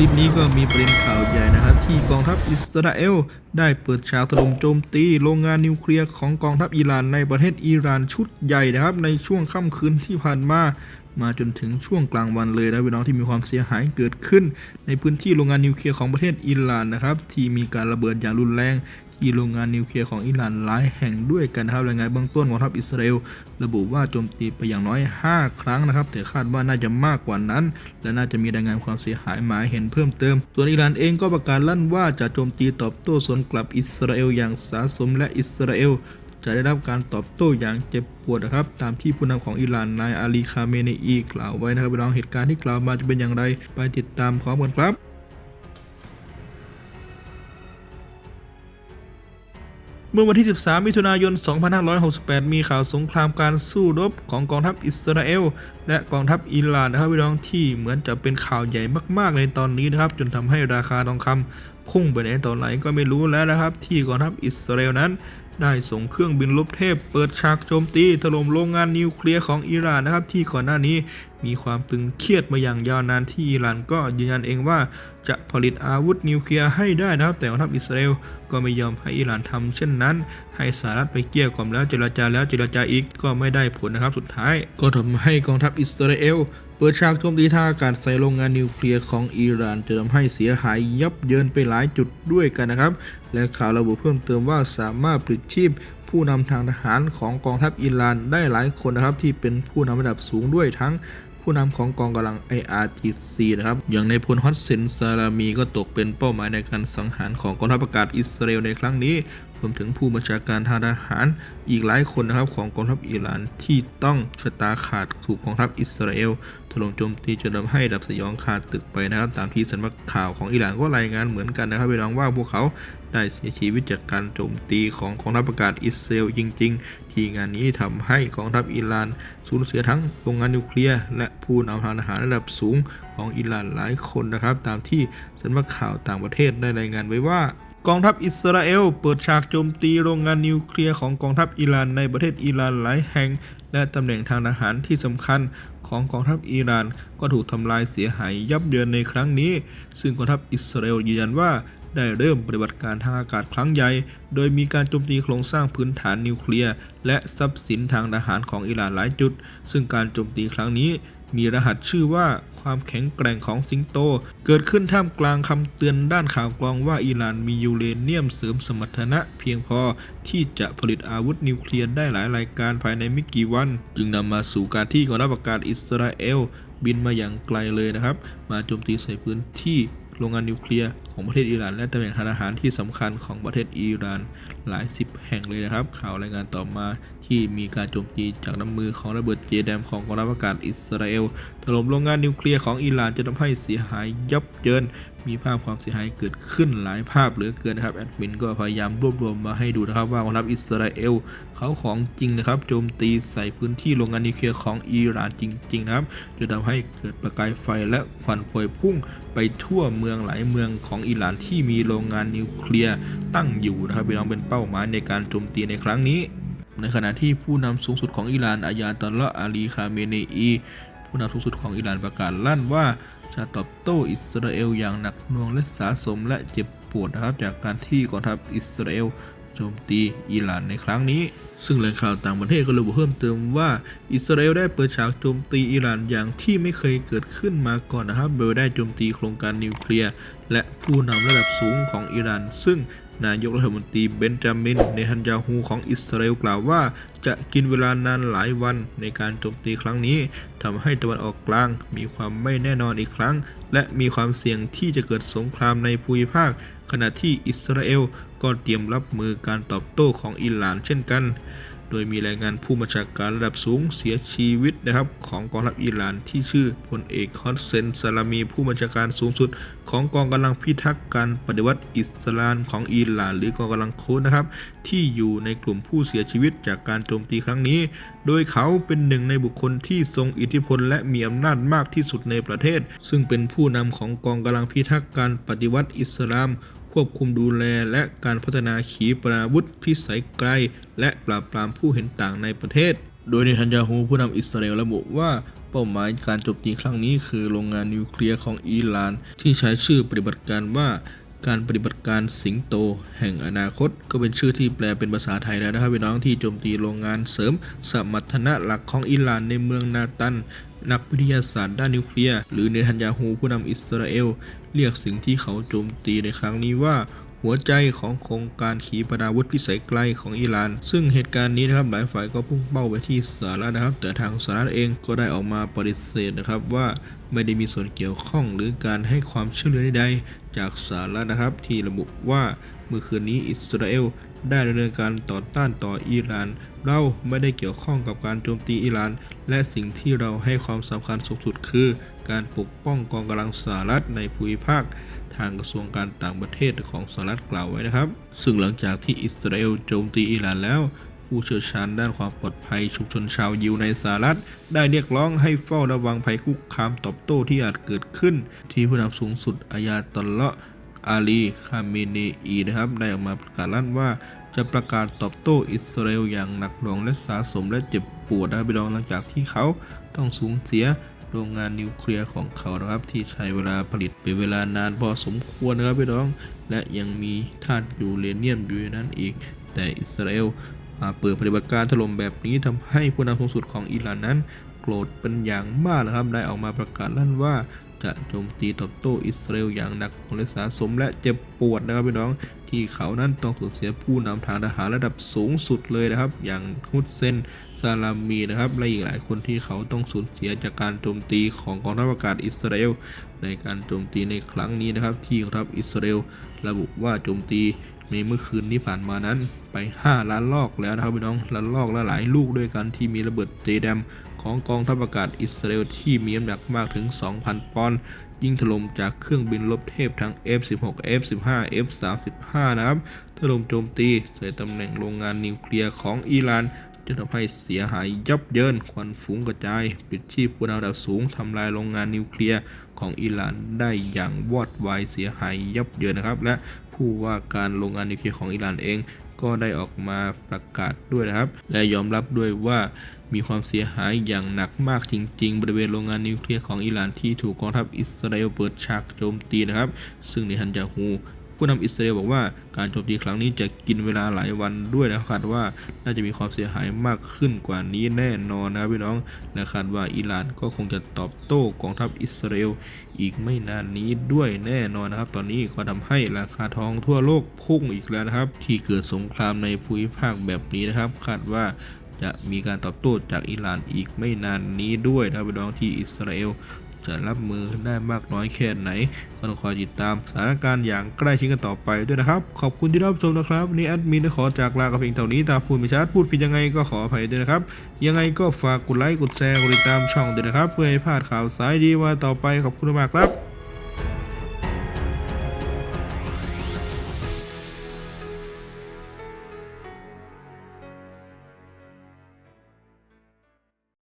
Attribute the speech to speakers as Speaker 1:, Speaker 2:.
Speaker 1: ลิปนี้ก็มีประเด็นข่าวใหญ่นะครับที่กองทัพอิสราเอลได้เปิดฉากถล่มโจมตีโรงงานนิวเคลียร์ของกองทัพอิหร่านในประเทศอิหร่านชุดใหญ่นะครับ ในช่วงค่ำคืนที่ผ่านมามาจนถึงช่วงกลางวันเลยนะพี่น้องที่มีความเสียหายเกิดขึ้น ในพื้นที่โรงงานนิวเคลียร์ของประเทศอิหร่านนะครับที่มีการระเบิดอย่างรุนแรง ที่โรงงานนิวเคลียร์ของอิหร่านหลายแห่งด้วยกันนะครับรายงานเบื้องต้นของทัพอิสราเอลระบุว่าโจมตีไปอย่างน้อย 5 ครั้งนะครับแต่คาดว่าน่าจะมากกว่านั้น และน่าจะมีรายงานความเสียหายมาให้เห็นเพิ่มเติม ส่วนอิหร่านเองก็ประกาศลั่นว่าจะโจมตีตอบโต้สวนกลับอิสราเอลอย่างสาสมและอิสราเอลจะได้รับการตอบโต้อย่างเจ็บปวดนะครับ ตามที่ผู้นำของอิหร่านนายอาลีคาเมเนอีกล่าวไว้นะครับพี่น้องเหตุการณ์ที่กล่าวมาจะเป็นอย่างไร ไปติดตามพร้อมกันครับ เมื่อวันที่ 13 มิถุนายน 2568 มีข่าวสงครามการสู้รบของกองทัพอิสราเอล และกองทัพอิหร่านนะครับพี่น้องที่เหมือนจะเป็นข่าวใหญ่มากๆในตอนนี้นะครับ จนทำให้ราคาทองคำพุ่งไปไหนตอนไหนก็ไม่รู้แล้วนะครับ ที่กองทัพอิสราเอลนั้น ได้ส่งเครื่องบินลบเทพ เปิดฉากโจมตีถล่มโรงงานนิวเคลียร์ของอิหร่านนะครับ ที่ก่อนหน้านี้มีความตึงเครียดมาอย่างยาวนานที่อิหร่านก็ยืนยันเองว่าจะผลิตอาวุธนิวเคลียร์ให้ได้นะครับ แต่กองทัพอิสราเอลก็ไม่ยอมให้อิหร่านทำเช่นนั้น ให้สหรัฐไปเกลี้ยกล่อมแล้วเจรจาแล้วเจรจาอีกก็ไม่ได้ผลนะครับสุดท้าย ก็ทำให้กองทัพอิสราเอล เปิดฉากโจมตีทางอากาศใส่โรงงานนิวเคลียร์ของอิหร่านจะทำให้เสียหายยับเยินไปหลายจุดด้วยกันนะครับ และข่าวระบุเพิ่มเติมว่าสามารถปลิดชีพผู้นำทางทหารของกองทัพอิหร่านได้หลายคนนะครับ ที่เป็นผู้นำระดับสูงด้วยทั้งผู้นำของกองกำลัง IRGC นะครับ อย่างในพลฮอตเซนซารามีก็ตกเป็นเป้าหมายในการสังหารของกองทัพอากาศอิสราเอลในครั้งนี้ รวมถึงผู้บัญชาการทางทหารอีกหลายคนนะครับของกองทัพอิหร่านที่ต้องชะตาขาดถูกกองทัพอิสราเอลถล่มโจมตีจนทำให้ดับสยองขาดตึกไปนะครับตามที่สำนักข่าวของอิหร่านก็รายงานเหมือนกันนะครับไปลองว่าพวกเขาได้เสียชีวิตจากการโจมตีของกองทัพอากาศอิสราเอลจริง ๆ ที่งานนี้ทำให้กองทัพอิหร่านสูญเสียทั้งโรงงานนิวเคลียร์และผู้นำทางทหารระดับสูงของอิหร่านหลายคนนะครับ ตามที่สำนักข่าวต่างประเทศได้รายงานไว้ว่า กองทัพอิสราเอล เปิดฉากโจมตีโรงงานนิวเคลียร์ของกองทัพอิหร่านในประเทศอิหร่านหลายแห่ง และตำแหน่งทางทหารที่สำคัญของกองทัพอิหร่าน ก็ถูกทำลายเสียหายยับเยินในครั้งนี้ ซึ่งกองทัพอิสราเอลยืนยันว่าได้เริ่มปฏิบัติการทางอากาศครั้งใหญ่ โดยมีการโจมตีโครงสร้างพื้นฐานนิวเคลียร์และทรัพย์สินทางทหารของอิหร่านหลายจุด ซึ่งการโจมตีครั้งนี้มีรหัสชื่อว่า ความแข็งแกร่งของสิงโต เกิดขึ้นท่ามกลางคำเตือนด้านข่าวกรองว่าอิหร่านมียูเรเนียมเสริมสมรรถนะ เพียงพอที่จะผลิตอาวุธนิวเคลียร์ได้หลายรายการภายในไม่กี่วัน จึงนำมาสู่การที่กองทัพอากาศอิสราเอล บินมาอย่างไกลเลยนะครับ มาโจมตีใส่พื้นที่โรงงานนิวเคลียร์ ของประเทศอิหร่าน และตำแหน่งทางทหารที่สำคัญของประเทศอิหร่านหลายสิบแห่งเลยนะครับ ข่าวรายงานต่อมาที่มีการโจมตีจากน้ำมือของระเบิดเจแดมของกองทัพอากาศอิสราเอลถล่มโรงงานนิวเคลียร์ของอิหร่านจะทำให้เสียหายยับเยิน มีภาพความเสียหายเกิดขึ้นหลายภาพเหลือเกินนะครับแอดมินก็พยายามรวบรวมมาให้ดูนะครับว่ากองทัพอิสราเอลเขาของจริงนะครับโจมตีใส่พื้นที่โรงงานนิวเคลียร์ของอิหร่านจริง ๆ นะครับจนทำให้เกิดประกายไฟและควันพวยพุ่งไปทั่วเมืองหลายเมืองของอิหร่านที่มีโรงงานนิวเคลียร์ตั้งอยู่นะครับพี่น้องเป็นเป้าหมายในการโจมตีในครั้งนี้ ในขณะที่ผู้นำสูงสุดของอิหร่านอายาตอลลาห์อาลีคาเมเนอี ผู้นำสูงสุดของอิหร่านประกาศลั่นว่าจะตอบโต้อิสราเอลอย่างหนักหน่วงและสาสมและเจ็บปวดนะครับ จากการที่กองทัพอิสราเอลโจมตีอิหร่านในครั้งนี้ ซึ่งแหล่งข่าวต่างประเทศก็ระบุเพิ่มเติมว่าอิสราเอลได้เปิดฉากโจมตีอิหร่านอย่างที่ไม่เคยเกิดขึ้นมาก่อนนะครับ โดยได้โจมตีโครงการนิวเคลียร์และผู้นำระดับสูงของอิหร่าน ซึ่ง นายกรัฐมนตรีเบนจามิน เนฮันยาฮูของอิสราเอลกล่าวว่า จะกินเวลานานหลายวันในการโจมตีครั้งนี้ทำให้ตะวันออกกลาง มีความไม่แน่นอนอีกครั้ง และมีความเสี่ยงที่จะเกิดสงครามในภูมิภาค ขณะที่อิสราเอลก็เตรียมรับมือการตอบโต้ของอิหร่านเช่นกัน โดยมีรายงานผู้บัญชาการระดับสูงเสียชีวิตนะครับ ของกองทัพอิหร่านที่ชื่อพลเอกฮอสเซนซาลามี ผู้บัญชาการสูงสุด ของกองกำลังพิทักษ์การปฏิวัติอิสลามของอิหร่าน หรือกองกำลังโค้ดนะครับ ที่อยู่ในกลุ่มผู้เสียชีวิตจากการโจมตีครั้งนี้ โดยเขาเป็นหนึ่งในบุคคลที่ทรงอิทธิพล และมีอำนาจมากที่สุดในประเทศ ซึ่งเป็นผู้นำของกองกำลังพิทักษ์การปฏิวัติอิสลาม ควบคุมดูแลและการพัฒนาขีปนาวุธพิสัยไกล และปราบปรามผู้เห็นต่างในประเทศ โดยเนทันยาฮูผู้นำอิสราเอลระบุว่าเป้าหมายการโจมตีครั้งนี้คือโรงงานนิวเคลียร์ของอิหร่าน ที่ใช้ชื่อปฏิบัติการว่าการปฏิบัติการสิงโต แห่งอนาคต ก็เป็นชื่อที่แปลเป็นภาษาไทยแล้วนะครับพี่น้องที่โจมตีโรงงานเสริม สมรรถนะหลักของอิหร่านในเมืองนาตัน นักวิทยาศาสตร์ด้านนิวเคลียร์ หรือเนทันยาฮูผู้นำอิสราเอล เรียกสิ่งที่เขาโจมตีในครั้งนี้ว่าหัวใจของโครงการขีปนาวุธพิสัยไกลของอิหร่าน ซึ่งเหตุการณ์นี้นะครับหลายฝ่ายก็พุ่งเป้าไปที่สหรัฐนะครับ แต่ทางสหรัฐเองก็ได้ออกมาปฏิเสธนะครับว่าไม่ได้มีส่วนเกี่ยวข้องหรือการให้ความช่วยเหลือใดๆจากสหรัฐนะครับ ที่ระบุว่าเมื่อคืนนี้อิสราเอล ได้ดำเนินการต่อต้านต่ออิหร่าน เราไม่ได้เกี่ยวข้องกับการโจมตีอิหร่าน และสิ่งที่เราให้ความสำคัญสูงสุดคือ การปกป้องกองกำลังสหรัฐในภูมิภาค ทางกระทรวงการต่างประเทศของสหรัฐกล่าวไว้นะครับ ซึ่งหลังจากที่อิสราเอลโจมตีอิหร่านแล้วผู้เชี่ยวชาญด้านความปลอดภัยชุมชนชาวยิวในสหรัฐ ได้เรียกร้องให้เฝ้าระวังภัยคุกคามตอบโต้ที่อาจเกิดขึ้น ที่ผู้นำสูงสุดอายาตอลเลาะ อาลีคาเมเนอีนะครับได้ออกมาประกาศลั่นว่าจะประกาศตอบโต้อิสราเอลอย่างหนักหน่วงและสาสมและเจ็บปวดนะครับพี่น้องหลังจากที่เขาต้องสูญเสียโรงงานนิวเคลียร์ของเขานะครับที่ใช้เวลาผลิตเป็นเวลานานพอสมควรนะครับพี่น้อง และยังมีธาตุยูเรเนียมอยู่ในนั้นอีก แต่อิสราเอลเปิดปฏิบัติการถล่มแบบนี้ทำให้ผู้นำสูงสุดของอิหร่านนั้นโกรธเป็นอย่างมากนะครับได้ออกมาประกาศลั่นว่า จะโจมตีตอบโต้อิสราเอลอย่างหนักหน่วงและสาสมและเจ็บปวดนะครับพี่น้อง ที่เขานั้นต้องสูญเสียผู้นำทางทหารระดับสูงสุดเลยนะครับ อย่างฮุดเซนซาลามีนะครับและอีกหลายคนที่เขาต้องสูญเสียจากการโจมตีของกองทัพอากาศอิสราเอลในการโจมตีในครั้งนี้นะครับ ที่กองทัพอิสราเอลระบุว่าโจมตี ในเมื่อคืนที่ผ่านมานั้นไป 5 ล้านลอกแล้วนะครับพี่น้องล้านลอกละหลายลูกด้วยกันที่มีระเบิดเจดมของกองทัพอากาศอิสราเอลที่มีน้ำหนักมากถึง 2,000 ปอนด์ยิงถล่มจากเครื่องบินลบเทพทั้ง F16 F15 F35 นะครับถล่มโจมตีใส่ตำแหน่งโรงงานนิวเคลียร์ของอิหร่านจนทำให้เสียหายยับเยินควันฟุ้งกระจายปิดชีพผู้นำระดับสูงทำลายโรงงานนิวเคลียร์ของอิหร่านได้อย่างวอดวายเสียหายยับเยินนะครับ และ ผู้ว่าการโรงงานนิวเคลียร์ของอิหร่านเอง ก็ได้ออกมาประกาศด้วยนะครับ และยอมรับด้วยว่ามีความเสียหายอย่างหนักมากจริง ๆ บริเวณโรงงานนิวเคลียร์ของอิหร่านที่ถูกกองทัพอิสราเอลเปิดฉากโจมตีนะครับ ซึ่งในฮันยาฮู ผู้นำอิสราเอลบอกว่าการโจมตีครั้งนี้จะกินเวลาหลายวันด้วยนะคาดว่าน่าจะมีความเสียหายมากขึ้นกว่านี้แน่นอนนะพี่น้องและคาดว่าอิหร่านก็คงจะตอบโต้กองทัพอิสราเอลอีกไม่นานนี้ด้วยแน่นอนนะครับ ตอนนี้ก็ทำให้ราคาทองทั่วโลกพุ่งอีกแล้วนะครับ ที่เกิดสงครามในภูมิภาคแบบนี้นะครับ คาดว่าจะมีการตอบโต้จากอิหร่านอีกไม่นานนี้ด้วยนะพี่น้องที่อิสราเอล จะรับมือได้มากน้อยแค่ไหนก็ต้องคอยติดตามสถานการณ์อย่างใกล้ชิดกันต่อไปด้วยนะครับ ขอบคุณที่รับชมนะครับนนี่แอดมินขอจากลากับเพียงเท่านี้ตาพูดไม่ชัดพูดผิดยังไงก็ขออภัยด้วยนะครับ ยังไงก็ฝากกดไลค์กดแชร์กดติดตามช่องด้วยนะครับ เพื่อให้พลาดข่าวสายดีว่าต่อไปขอบคุณมากครับ